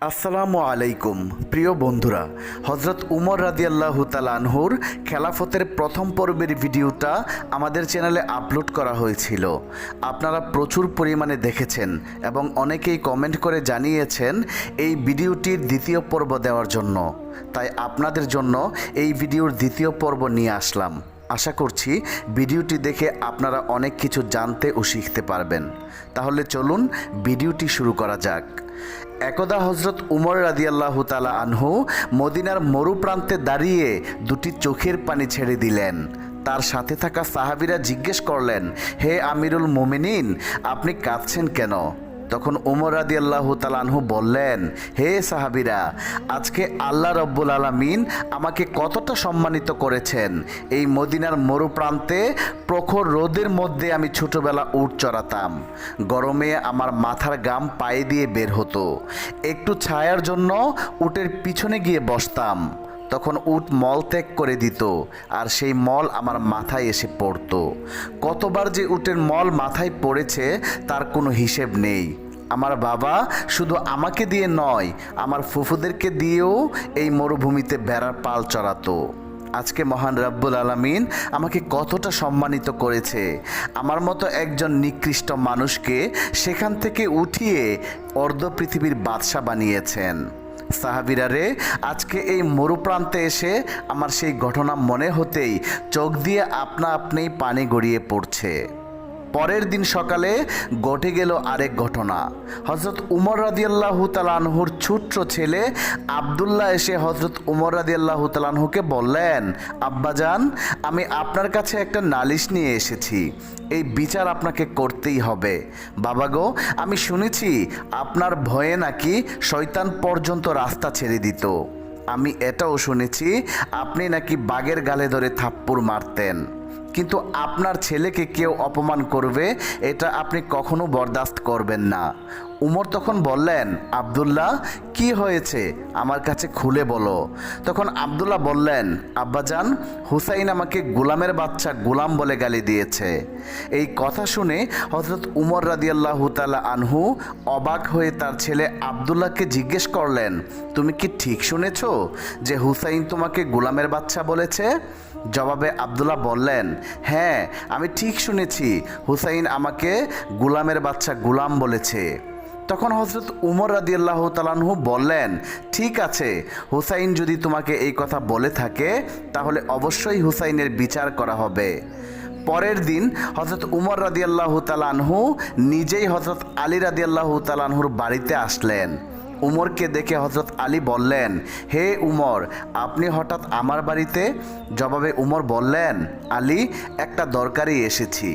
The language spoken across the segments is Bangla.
আসসালামু আলাইকুম, প্রিয় বন্ধুরা। হজরত উমর রাদিয়াল্লাহু তালানহুর খেলাফতের প্রথম পর্বের ভিডিওটা আমাদের চ্যানেলে আপলোড করা হয়েছিল। আপনারা প্রচুর পরিমাণে দেখেছেন এবং অনেকেই কমেন্ট করে জানিয়েছেন এই ভিডিওটির দ্বিতীয় পর্ব দেওয়ার জন্য। তাই আপনাদের জন্য এই ভিডিওর দ্বিতীয় পর্ব নিয়ে আসলাম। আশা করছি ভিডিওটি দেখে আপনারা অনেক কিছু জানতে ও শিখতে পারবেন। তাহলে চলুন ভিডিওটি শুরু করা যাক। একদা হজরত উমর রাদিয়াল্লাহু তালা আনহু মদিনার মরুপ্রান্তে দাঁড়িয়ে দুটি চোখের পানি ছেড়ে দিলেন। তার সাথে থাকা সাহাবিরা জিজ্ঞেস করলেন, হে আমিরুল মোমিনিন, আপনি কাঁদছেন কেন? তখন উমর রাদি আল্লাহ তালানহু বললেন, হে সাহাবিরা, আজকে আল্লাহ রব্বুল আলমিন আমাকে কতটা সম্মানিত করেছেন। এই মদিনার মরুপ্রান্তে প্রখর রোদের মধ্যে আমি ছোটবেলা উট চড়াতাম। গরমে আমার মাথার গাম পায়ে দিয়ে বের হতো। একটু ছায়ার জন্য উটের পিছনে গিয়ে বসতাম। তখন উট মল ত্যাগ করে দিত, আর সেই মল আমার মাথায় এসে পড়ত। কতবার যে উটের মল মাথায় পড়েছে, তার কোনো হিসেব নেই। আমার বাবা শুধু আমাকে দিয়ে নয়, আমার ফুফুদেরকে দিয়েও এই মরুভূমিতে বেড়ার পাল চড়াতো। আজকে মহান রব্বুল আলমিন আমাকে কতটা সম্মানিত করেছে। আমার মতো একজন নিকৃষ্ট মানুষকে সেখান থেকে উঠিয়ে অর্ধ পৃথিবীর বাদশা বানিয়েছেন। সাহাবিরা রে, আজকে এই মরুপ্রান্তে এসে আমার সেই ঘটনা মনে হতেই চোখ দিয়ে আপনা আপনি পানি গড়িয়ে পড়ছে। পরের দিন সকালে ঘটে গেল আরেক ঘটনা। হজরত উমর রাদিয়াল্লাহু তালানহুর ছোট্ট ছেলে আবদুল্লাহ এসে হজরত উমর রাদিয়াল্লাহু তালানহুকে বললেন আব্বাজান আমি আপনার কাছে একটা নালিশ নিয়ে এসেছি। এই বিচার আপনাকে করতেই হবে। বাবা গো, আমি শুনেছি আপনার ভয়ে নাকি শয়তান পর্যন্ত রাস্তা ছেড়ে দিত। আমি এটাও শুনেছি, আপনি নাকি বাঘের গালে ধরে থাপ্পড় মারতেন। কিন্তু আপনার ছেলেকে কেউ অপমান করবে, এটা আপনি কখনো বরদাস্ত করবেন না। উমর তখন বললেন, আবদুল্লাহ, কি হয়েছে? আমার কাছে খুলে বলো। তখন আবদুল্লাহ বললেন, আব্বাজান, হুসাইন আমাকে গোলামের বাচ্চা গোলাম বলে গালি দিয়েছে। এই কথা শুনে হজরত উমর রাদিয়াল্লাহ তালা আনহু অবাক হয়ে তার ছেলে আবদুল্লাহকে জিজ্ঞেস করলেন, তুমি কি ঠিক শুনেছ যে হুসাইন তোমাকে গোলামের বাচ্চা বলেছে? জবাবে আবদুল্লাহ বললেন হ্যাঁ আমি ঠিক শুনেছি, হুসাইন আমাকে গুলামের বাচ্চা গুলাম বলেছে। তখন হজরত উমর রাদিয়াল্লাহ তালানহু বললেন, ঠিক আছে, হুসাইন যদি তোমাকে এই কথা বলে থাকে, তাহলে অবশ্যই হুসাইনের বিচার করা হবে। পরের দিন হজরত উমর রাদিয়াল্লাহ তালানহু নিজেই হজরত আলী রাদিয়াল্লাহ তালানহুর বাড়িতে আসলেন। উমরকে দেখে হজরত আলী বললেন, হে উমর, আপনি হঠাৎ আমার বাড়িতে? জবাবে উমর বললেন, আলী, একটা দরকারি এসেছি।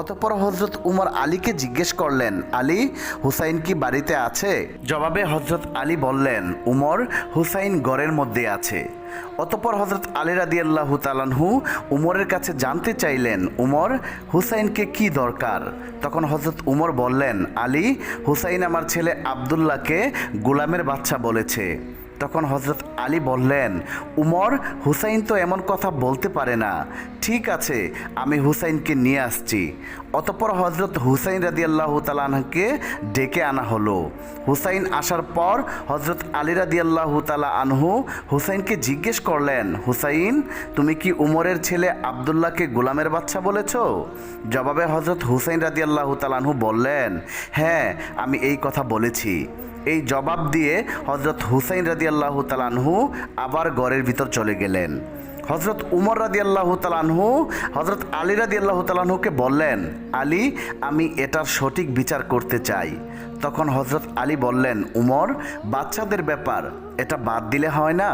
অতঃপর হজরত উমর আলীকে জিজ্ঞেস করলেন, আলী, হুসাইন কি বাড়িতে আছে? জবাবে হজরত আলী বললেন, উমর হুসাইন গড়ের মধ্যে আছে। অতঃপর হজরত আলী রাদি আল্লাহ তালানহু উমরের কাছে জানতে চাইলেন, উমর, হুসাইনকে কি দরকার? তখন হজরত উমর বললেন, আলী, হুসাইন আমার ছেলে আবদুল্লাহকে গোলামের বাচ্চা বলেছে। তখন হজরত আলী বললেন, উমর, হুসাইন তো এমন কথা বলতে পারে না। ঠিক আছে, আমি হুসাইনকে নিয়ে আসছি। অতপর হজরত হুসাইন রাদি আল্লাহ তালাহকে ডেকে আনা হলো। হুসাইন আসার পর হজরত আলী রাদি আল্লাহ তালা আনহু হুসাইনকে জিজ্ঞেস করলেন, হুসাইন, তুমি কি উমরের ছেলে আবদুল্লাহকে গোলামের বাচ্চা বলেছ? জবাবে হজরত হুসাইন রাদি আল্লাহ তালানহু বললেন হ্যাঁ আমি এই কথা বলেছি। এই জবাব দিয়ে হজরত হুসাইন রাদি আল্লাহ তালানহু আবার ঘরের ভিতর চলে গেলেন। হজরত উমর রাদি আল্লাহ তালানহু হজরত আলী রাদি আল্লাহ তালানহুকে বললেন, আলী, আমি এটার সঠিক বিচার করতে চাই। তখন হজরত আলী বললেন, উমর, বাচ্চাদের ব্যাপার, এটা বাদ দিলে হয় না।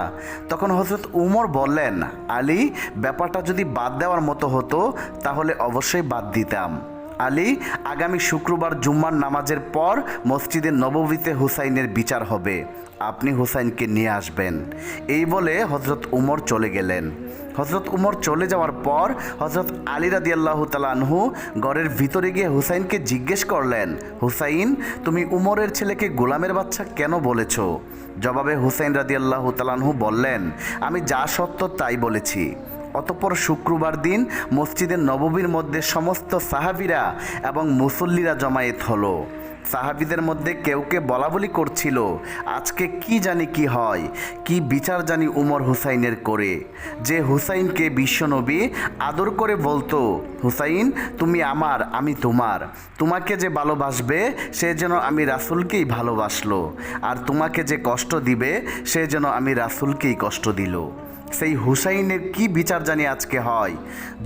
তখন হজরত উমর বললেন, আলী, ব্যাপারটা যদি বাদ দেওয়ার মতো হতো, তাহলে অবশ্যই বাদ দিতাম। আলী আগামী শুক্রবার জুম্মার নামাজের পর মসজিদে নববীতে হুসাইনের বিচার হবে। আপনি হুসাইনকে নিয়ে আসবেন। এই বলে হজরত উমর চলে গেলেন। হজরত উমর চলে যাওয়ার পর হজরত আলী রাদি আল্লাহ তালানহু ঘরের ভিতরে গিয়ে হুসাইনকে জিজ্ঞেস করলেন, হুসাইন, তুমি উমরের ছেলেকে গোলামের বাচ্চা কেন বলেছ? জবাবে হুসাইন রাদি আল্লাহ তালানহু বললেন, আমি যা সত্য তাই বলেছি। অতপর শুক্রবার দিন মসজিদের নববীর মধ্যে সমস্ত সাহাবিরা এবং মুসল্লিরা জমায়েত হলো। সাহাবিদের মধ্যে কেউকে বলা বলি করছিল, আজকে কি জানি কি হয়, কি বিচার জানি উমর হুসাইনের করে। যে হুসাইনকে বিশ্বনবী আদর করে বলতো, হুসাইন, তুমি আমার, আমি তোমার। তোমাকে যে ভালোবাসবে, সে যেন আমি রাসুলকেই ভালোবাসলো। আর তোমাকে যে কষ্ট দিবে, সে যেন আমি রাসুলকেই কষ্ট দিল। সেই হুসাইনের কি বিচার জানি আজকে হয়।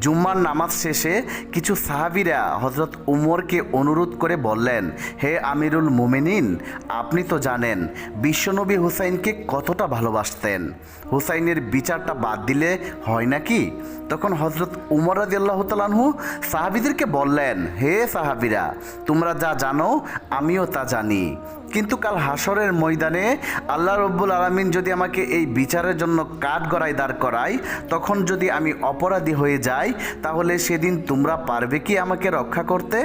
জুম্মার নামাজ শেষে কিছু সাহাবিরা হজরত উমরকে অনুরোধ করে বললেন, হে আমিরুল মোমেনিন, আপনি তো জানেন, বিশ্বনবী হুসাইনকে কতটা ভালোবাসতেন। হুসাইনের বিচারটা বাদ দিলে হয় নাকি? তখন হজরত উমর রাজি আল্লাহ তালানহু সাহাবিদেরকে বললেন, হে সাহাবিরা, তোমরা যা জানো, আমিও তা জানি। কিন্তু কাল হাসরের ময়দানে আল্লাহ রব্বুল আলমিন যদি আমাকে এই বিচারের জন্য কাঠ গড়ায় দাঁড় করায়, তখন যদি আমি অপরাধী হয়ে যাই, তাহলে সেদিন তোমরা পারবে কি আমাকে রক্ষা করতে?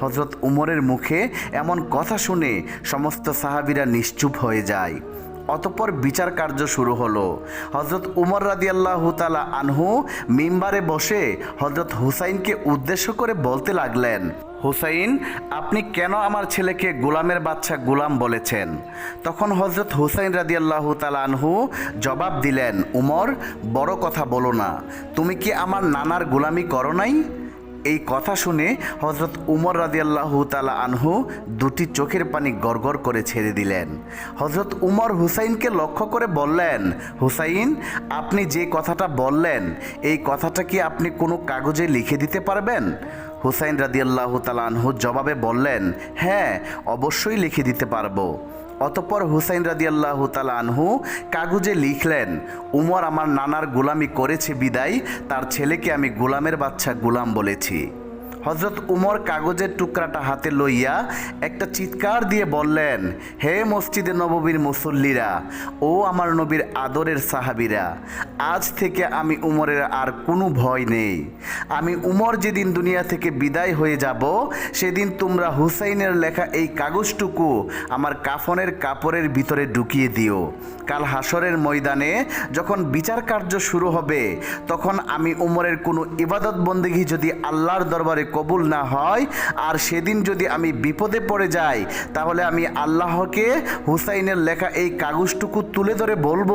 হজরত উমরের মুখে এমন কথা শুনে সমস্ত সাহাবিরা নিশ্চুপ হয়ে যায়। অতপর বিচার কার্য শুরু হলো। হজরত উমর রাদিয়াল্লাহ তালা আনহু মিম্বারে বসে হজরত হুসাইনকে উদ্দেশ্য করে বলতে লাগলেন হুসাইন, আপনি কেন আমার ছেলেকে গোলামের বাচ্চা গোলাম বলেছেন? তখন হজরত হুসাইন রাদিয়াল্লাহ তালা আনহু জবাব দিলেন, উমর, বড় কথা বলো না। তুমি কি আমার নানার গোলামি করো নাই? এই কথা শুনে হজরত উমর রাদিয়াল্লাহ তালা আনহু দুটি চোখের পানি গড়গড় করে ছেড়ে দিলেন। হজরত উমর হুসাইনকে লক্ষ্য করে বললেন, হুসাইন, আপনি যে কথাটা বললেন, এই কথাটা কি আপনি কোনো কাগজে লিখে দিতে পারবেন? হুসাইন রাদিয়াল্লাহ তালা আনহু জবাবে বললেন হ্যাঁ অবশ্যই লিখে দিতে পারব। অতপর হুসাইন রাদিয়াল্লাহু আনহু কাগজে লিখলেন, উমর আমার নানার গোলামি করেছে বিদায়, তার ছেলেকে আমি গোলামের বাচ্চা গোলাম বলেছি। হজরত উমর কাগজের টুকরাটা হাতে লইয়া একটা চিৎকার দিয়ে বললেন, হে মসজিদে নববীর মুসল্লিরা, ও আমার নবীর আদরের সাহাবিরা, আজ থেকে আমি উমরের আর কোনো ভয় নেই। আমি উমর যেদিন দুনিয়া থেকে বিদায় হয়ে যাব, সেদিন তোমরা হুসাইনের লেখা এই কাগজটুকু আমার কাফনের কাপড়ের ভিতরে ঢুকিয়ে দিও। কাল হাসরের ময়দানে যখন বিচার কার্য শুরু হবে, তখন আমি উমরের কোনো ইবাদত বন্দেগী যদি আল্লাহর দরবারে কবুল না হয়, আর সেদিন যদি আমি বিপদে পড়ে যাই, তাহলে আমি আল্লাহকে হুসাইনের লেখা এই কাগজটুকু তুলে ধরে বলব।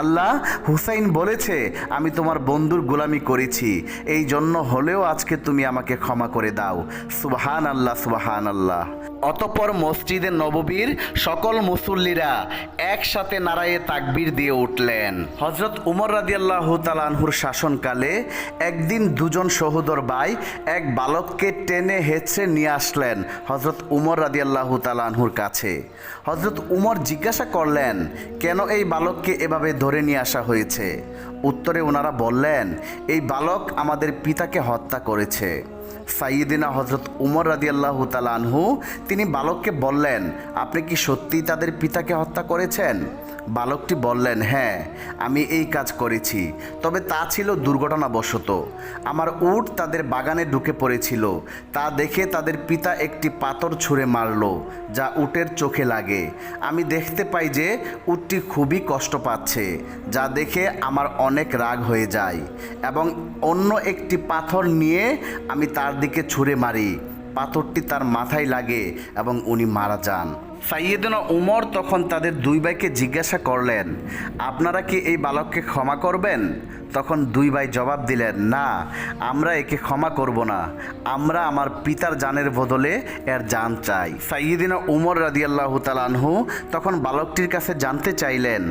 আল্লাহ হুসাইন বলেছে, আমি তোমার বন্ধুর গোলামি করেছি, এই জন্য হলেও আজকে তুমি আমাকে ক্ষমা করে দাও। সুবাহান আল্লাহ সুবাহান আল্লাহ অতপর মসজিদে নববীর সকল মুসল্লিরা একসাথে নারায়ে তাকবির দিয়ে উঠলেন। হজরত উমর রাদিয়াল্লাহ তালানহুর শাসনকালে একদিন দুজন সহোদর ভাই এক বালককে টেনে হেঁচড়ে নিয়ে আসলেন হজরত উমর রাদিয়াল্লাহ তালানহুর কাছে। হজরত উমর জিজ্ঞাসা করলেন, কেন এই বালককে এভাবে ধরে নিয়ে আসা হয়েছে? উত্তরে ওনারা বললেন, এই বালক আমাদের পিতাকে হত্যা করেছে। সাইয়েদিনা হজরত উমর রাদিয়াল্লাহ তালানহু তিনি বালককে বললেন, আপনি কি সত্যিই তাদের পিতাকে হত্যা করেছেন? বালকটি বললেন হ্যাঁ আমি এই কাজ করেছি। তবে তা ছিল দুর্ঘটনাবশত। আমার উট তাদের বাগানে ঢুকে পড়েছিল। তা দেখে তাদের পিতা একটি পাথর ছুঁড়ে মারল, যা উটের চোখে লাগে। আমি দেখতে পাই যে উটটি খুবই কষ্ট পাচ্ছে, যা দেখে আমার অনেক রাগ হয়ে যায়। এবং অন্য একটি পাথর নিয়ে আমি তার দিকে ছুঁড়ে মারি। পাথরটি তার মাথায় লাগে এবং উনি মারা যান। সাইয়েদনা উমর তখন তাদের দুই ভাইকে জিজ্ঞাসা করলেন, আপনারা কি এই বালককে ক্ষমা করবেন? তখন দুই ভাই জবাব দিলেন, না, আমরা একে ক্ষমা করব না। আমরা আমার পিতার জানের বদলে এর জান চাই। সাইয়েদিনা উমর রাদিয়াল্লাহু তালানহু তখন বালকটির কাছে জানতে চাইলেন,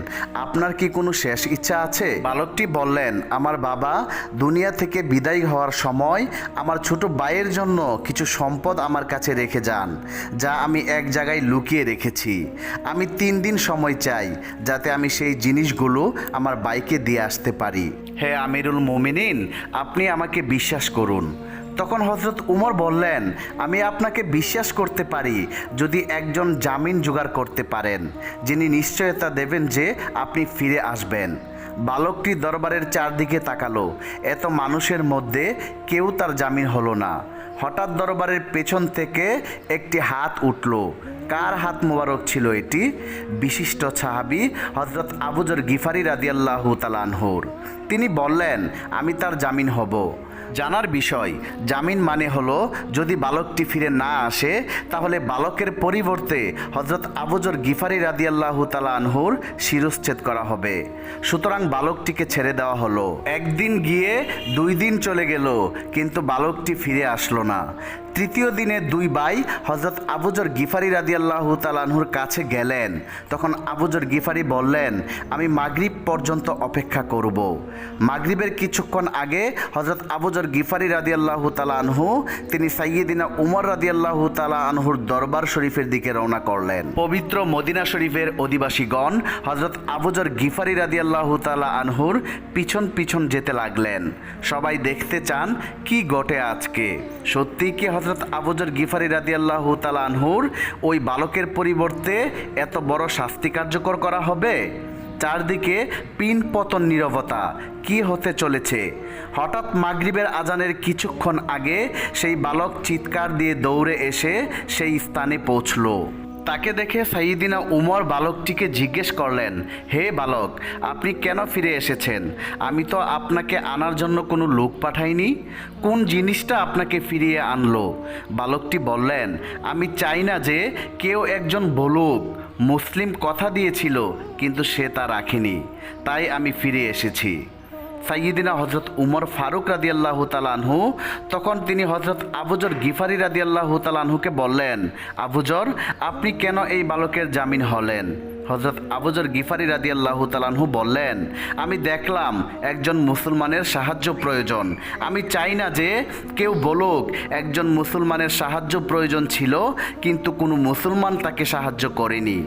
আপনার কি কোনো শেষ ইচ্ছা আছে? বালকটি বললেন, আমার বাবা দুনিয়া থেকে বিদায় হওয়ার সময় আমার ছোট ভাইয়ের জন্য কিছু সম্পদ আমার কাছে রেখে যান, যা আমি এক জায়গায় লুকিয়ে রেখেছি। আমি তিন দিন সময় চাই যাতে আমি সেই জিনিসগুলো আমার বাইকে দিয়ে আসতে পারি। হে আমিরুল মোমিনিন, আপনি আমাকে বিশ্বাস করুন। তখন হজরত উমর বললেন, আমি আপনাকে বিশ্বাস করতে পারি যদি একজন জামিন জোগাড় করতে পারেন। যিনি নিশ্চয়তা দেবেন যে আপনি ফিরে আসবেন। বালকটি দরবারের চারদিকে তাকালো। এত মানুষের মধ্যে কেউ তার জামিন হলো না। হঠাৎ দরবারের পেছন থেকে একটি হাত উঠল। কার হাত মোবারক ছিল এটি? বিশিষ্ট সাহাবি হজরত আবুজর গিফারি রাদিয়াল্লাহু তালানহুর তিনি বললেন, আমি তার জামিন হব। জানার বিষয়, জামিন মানে হলো, যদি বালকটি ফিরে না আসে, তাহলে বালকের পরিবর্তে হজরত আবুজর গিফারি রাদিয়াল্লাহু তালা আনহুর শিরশ্ছেদ করা হবে। সুতরাং বালকটিকে ছেড়ে দেওয়া হলো। একদিন গিয়ে দুই দিন চলে গেল, কিন্তু বালকটি ফিরে আসলো না। তৃতীয় দিনে দুই ভাই হজরত আবুজর গিফারি রাদিয়াল্লাহু তালানহুর কাছে গেলেন। তখন আবুজর গিফারি বললেন, আমি মাগরিব পর্যন্ত অপেক্ষা করব। মাগরিবের কিছুক্ষণ আগে হজরত আবুজর গিফারি রাদিয়াল্লাহু তালা আনহু তিনি সাইয়েদিনা উমর রাদিয়াল্লাহু তালা আনহুর দরবার শরীফের দিকে রওনা করলেন। পবিত্র মদিনা শরীফের অধিবাসীগণ হজরত আবুজর গিফারি রাদিয়াল্লাহু তালা আনহুর পিছন পিছন যেতে লাগলেন। সবাই দেখতে চান, কি ঘটে আজকে? সত্যি কি হজরত আবুজর গিফারি রাদি তালা আনহুর, ওই বালকের পরিবর্তে এত বড় শাস্তি কার্যকর করা হবে? চারদিকে পিন পতন নিরবতা, কি হতে চলেছে? হঠাৎ মাগরিবের আজানের কিছুক্ষণ আগে সেই বালক চিৎকার দিয়ে দৌড়ে এসে সেই স্থানে পৌঁছলো। তাকে দেখে সাইদিনা উমর বালকটিকে জিজ্ঞেস করলেন, হে বালক, আপনি কেন ফিরে এসেছেন? আমি তো আপনাকে আনার জন্য কোনো লোক পাঠাইনি। কোন জিনিসটা আপনাকে ফিরিয়ে আনলো? বালকটি বললেন, আমি চাই না যে কেউ একজন বলুক, মুসলিম কথা দিয়েছিল, কিন্তু সে তা রাখেনি। তাই আমি ফিরে এসেছি। সাইয়িদিনা হজরত উমর ফারুক রাদিয়াল্লাহু তালানহু তখন তিনি হজরত আবুজর গিফারি রাদিয়াল্লাহু তালানহুকে বললেন আবুজর আপনি কেন এই বালকের জামিন হলেন? হজরত আবুজর গিফারি রাদিয়াল্লাহু তালানহু বললেন, আমি দেখলাম একজন মুসলমানের সাহায্য প্রয়োজন। আমি চাই না যে কেউ বলুক একজন মুসলমানের সাহায্য প্রয়োজন ছিল, কিন্তু কোনো মুসলমান তাকে সাহায্য করেনি।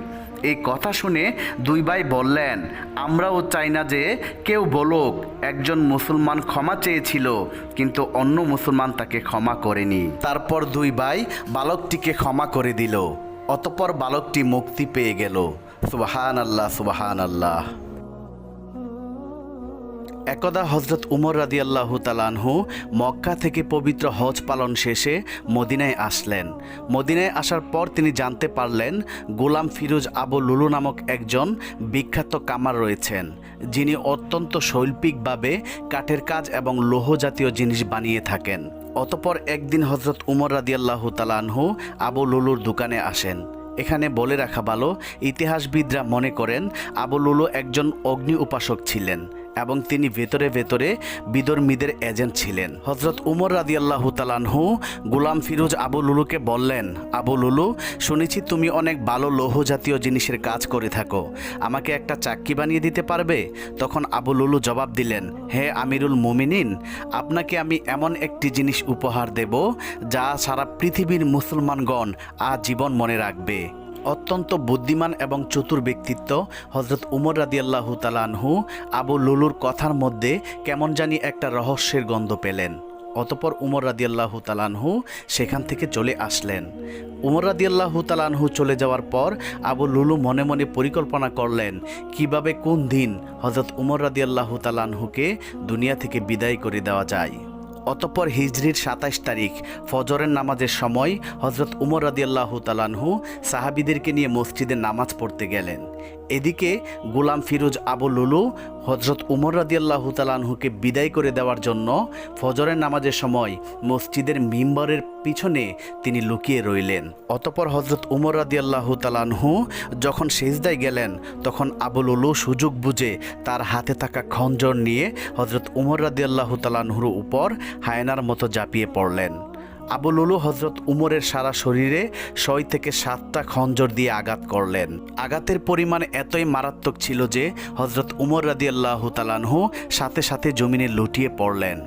এই কথা শুনে দুই ভাই বললেন, আমরাও চাই না যে কেউ বলুক, একজন মুসলমান ক্ষমা চেয়েছিল, কিন্তু অন্য মুসলমান তাকে ক্ষমা করেনি। তারপর দুই ভাই বালকটিকে ক্ষমা করে দিল। অতপর বালকটি মুক্তি পেয়ে গেল। সুবাহান আল্লাহ সুবাহান আল্লাহ একদা হজরত উমর রাদিয়াল্লাহু তালানহু মক্কা থেকে পবিত্র হজ পালন শেষে মদিনায় আসলেন। মদিনায় আসার পর তিনি জানতে পারলেন, গোলাম ফিরোজ আবু লুলু নামক একজন বিখ্যাত কামার রয়েছেন, যিনি অত্যন্ত শৈল্পিকভাবে কাঠের কাজ এবং লৌহ জাতীয় জিনিস বানিয়ে থাকেন। অতপর একদিন হজরত উমর রাদিয়াল্লাহু তালানহু আবু লুলুর দোকানে আসেন। এখানে বলে রাখা ভালো, ইতিহাসবিদরা মনে করেন, আবু লুলু একজন অগ্নি উপাসক ছিলেন। এবং তিনি ভেতরে ভেতরে বিদর্মীদের এজেন্ট ছিলেন। হজরত উমর রাদিয়াল্লাহু তালানহু গুলাম ফিরোজ আবু লুলুকে বললেন, আবু লুলু, শুনেছি তুমি অনেক ভালো লৌহ জাতীয় জিনিসের কাজ করে থাকো। আমাকে একটা চাক্কি বানিয়ে দিতে পারবে? তখন আবু লুলু জবাব দিলেন, হে আমিরুল মুমিনিন, আপনাকে আমি এমন একটি জিনিস উপহার দেব যা সারা পৃথিবীর মুসলমানগণ আজীবন মনে রাখবে। অত্যন্ত বুদ্ধিমান এবং চতুর ব্যক্তিত্ব হজরত উমর রাদিয়াল্লাহু তালানহু আবু লুলুর কথার মধ্যে কেমন জানি একটা রহস্যের গন্ধ পেলেন। অতপর উমর রাদিয়াল্লাহু তালানহু সেখান থেকে চলে আসলেন। উমর রাদিয়াল্লাহু তালানহু চলে যাওয়ার পর আবু লুলু মনে মনে পরিকল্পনা করলেন, কীভাবে কোন দিন হজরত উমর রাদিয়াল্লাহু তালানহুকে দুনিয়া থেকে বিদায় করে দেওয়া যায়। অতঃপর হিজরির সাতাইশ তারিখ, ফজরের নামাজের সময় হজরত উমর রাদিয়াল্লাহু তালানহু সাহাবিদেরকে নিয়ে মসজিদে নামাজ পড়তে গেলেন। এদিকে গোলাম ফিরোজ আবু লুলু হজরত উমর রাদিয়াল্লাহু তালানহুকে বিদায় করে দেওয়ার জন্য ফজরের নামাজের সময় মসজিদের মিম্বরের পিছনে তিনি লুকিয়ে রইলেন। অতপর হজরত উমর রাদিয়াল্লাহু তালানহু যখন সেজদায় গেলেন, তখন আবু লুলু সুযোগ বুঝে তার হাতে থাকা খঞ্জর নিয়ে হজরত উমর রাদিয়াল্লাহু তালানহুর উপর হায়নার মতো জাপিয়ে পড়লেন। আবু লুলু হজরত উমরের সারা শরীরে ছয় থেকে সাতটা খঞ্জর দিয়ে আঘাত করলেন। আঘাতের পরিমাণ এতই মারাত্মক ছিল যে হজরত উমর রাদি আল্লাহ তালানহু সাথে সাথে জমিনে লুটিয়ে পড়লেন।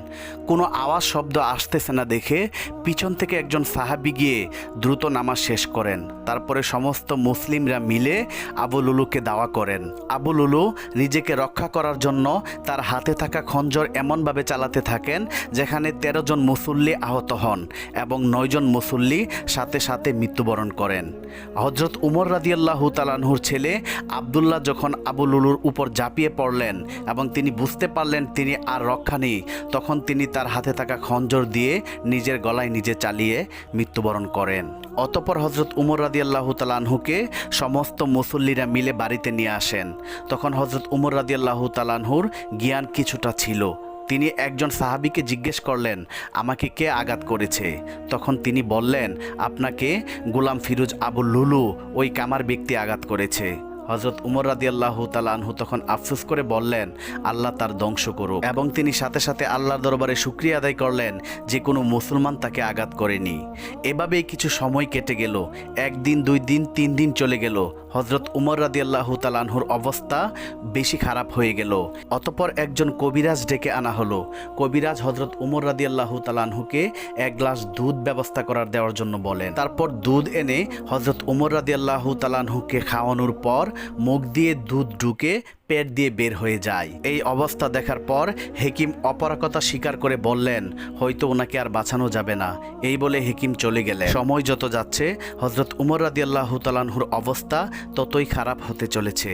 কোনো আওয়াজ শব্দ আসতেছে না দেখে পিছন থেকে একজন সাহাবি গিয়ে দ্রুত নামাজ শেষ করেন। তারপরে সমস্ত মুসলিমরা মিলে আবু লুলুকে দাওয়া করেন। আবু লুলু নিজেকে রক্ষা করার জন্য তার হাতে থাকা খঞ্জর এমনভাবে চালাতে থাকেন যেখানে তেরো জন মুসল্লি আহত হন। এবং নয়জন মুসল্লি সাথে সাথে মৃত্যুবরণ করেন। হজরত উমর রাদিয়াল্লাহু তালানহুর ছেলে আবদুল্লাহ যখন আবু লুলুর উপর ঝাঁপিয়ে পড়লেন এবং তিনি বুঝতে পারলেন তিনি আর রক্ষা নেই, তখন তিনি তার হাতে থাকা খঞ্জর দিয়ে নিজের গলায় নিজে চালিয়ে মৃত্যুবরণ করেন। অতপর হজরত উমর রাদিয়াল্লাহু তালানহুকে সমস্ত মুসল্লিরা মিলে বাড়িতে নিয়ে আসেন। তখন হজরত উমর রাদিয়াল্লাহু তালানহুর জ্ঞান কিছুটা ছিল। তিনি একজন সাহাবিকে জিজ্ঞেস করলেন, আমাকে কে আঘাত করেছে? তখন তিনি বললেন, আপনাকে গোলাম ফিরোজ আবুল লুলু, ওই কামার ব্যক্তি আঘাত করেছে। হজরত উমর রাদি আল্লাহ তালানহু তখন আফসোস করে বললেন, আল্লাহ তার ধ্বংস করুক। এবং তিনি সাথে সাথে আল্লাহর দরবারে শুক্রিয়া আদায় করলেন যে কোনো মুসলমান তাকে আঘাত করেনি। এভাবেই কিছু সময় কেটে গেল, একদিন, দুই দিন, তিন দিন চলে গেল। হজরত উমর রাদি আল্লাহ তালানহুর অবস্থা বেশি খারাপ হয়ে গেল। অতপর একজন কবিরাজ ডেকে আনা হলো। কবিরাজ হজরত উমর রাদি আল্লাহ তালানহুকে এক গ্লাস দুধ ব্যবস্থা করার দেওয়ার জন্য বলেন। তারপর দুধ এনে হজরত উমর রাদি আল্লাহ তালানহুকে খাওয়ানোর পর মুখ দিয়ে দুধ ঢুকে পেট দিয়ে বের হয়ে যায়। এই অবস্থা দেখার পর হেকিম অপরাকতা স্বীকার করে বললেন, হয়তো ওনাকে আর বাঁচানো যাবে না। এই বলে হেকিম চলে গেলেন। সময় যত যাচ্ছে হজরত উমর রাদি আল্লাহ তালানহুর অবস্থা ততই খারাপ হতে চলেছে।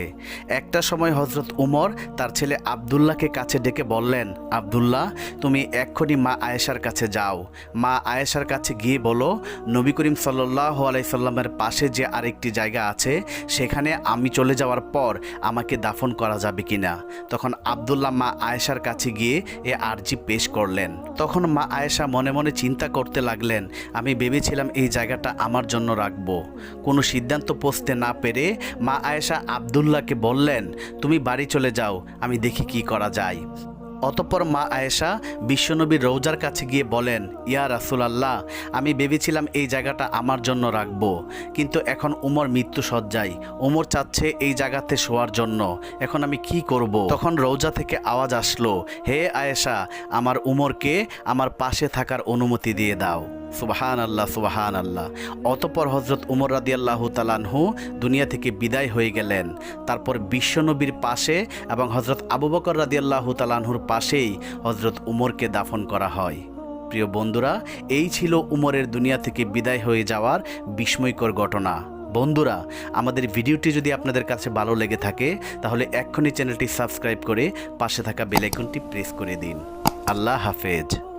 একটা সময় হজরত উমর তার ছেলে আবদুল্লাহকে কাছে ডেকে বললেন, আবদুল্লাহ, তুমি এক্ষুনি মা আয়েশার কাছে যাও। মা আয়েশার কাছে গিয়ে বলো নবী করিম সাল্লাহ আলাইসাল্লামের পাশে যে আরেকটি জায়গা আছে, সেখানে আমি চলে যাওয়ার পর আমাকে দাফন করা যাবে কিনা। তখন আবদুল্লাহ মা আয়েশার কাছে গিয়ে এ আর্জি পেশ করলেন। তখন মা আয়েশা মনে মনে চিন্তা করতে লাগলেন, আমি ভেবেছিলাম এই জায়গাটা আমার জন্য রাখব। কোনো সিদ্ধান্ত পৌঁছতে না পেরে মা আয়েশা আবদুল্লাহকে বললেন, তুমি বাড়ি চলে যাও, আমি দেখি কি করা যায়। অতঃপর মা আয়েশা বিশ্বনবীর রৌজার কাছে গিয়ে বলেন, ইয়া রাসুলাল্লাহ, আমি ভেবেছিলাম এই জায়গাটা আমার জন্য রাখব, কিন্তু এখন উমর মৃত্যু সজ্জায় উমর চাচ্ছে এই জায়গাতে শোয়ার জন্য। এখন আমি কি করব? তখন রৌজা থেকে আওয়াজ আসলো, হে আয়েশা, আমার উমরকে আমার পাশে থাকার অনুমতি দিয়ে দাও। সুবাহান আল্লাহ সুবাহান আল্লাহ অতপর হজরত উমর রাদি আল্লাহ তালানহু দুনিয়া থেকে বিদায় হয়ে গেলেন। তারপর বিশ্বনবীর পাশে এবং হজরত আবু বকর রাদি আল্লাহ তালানহুর পাশেই হজরত উমরকে দাফন করা হয়। প্রিয় বন্ধুরা, এই ছিল উমরের দুনিয়া থেকে বিদায় হয়ে যাওয়ার বিস্ময়কর ঘটনা। বন্ধুরা, আমাদের ভিডিওটি যদি আপনাদের কাছে ভালো লেগে থাকে, তাহলে এক্ষুনি চ্যানেলটি সাবস্ক্রাইব করে পাশে থাকা বেলাইকনটি প্রেস করে দিন। আল্লাহ হাফেজ।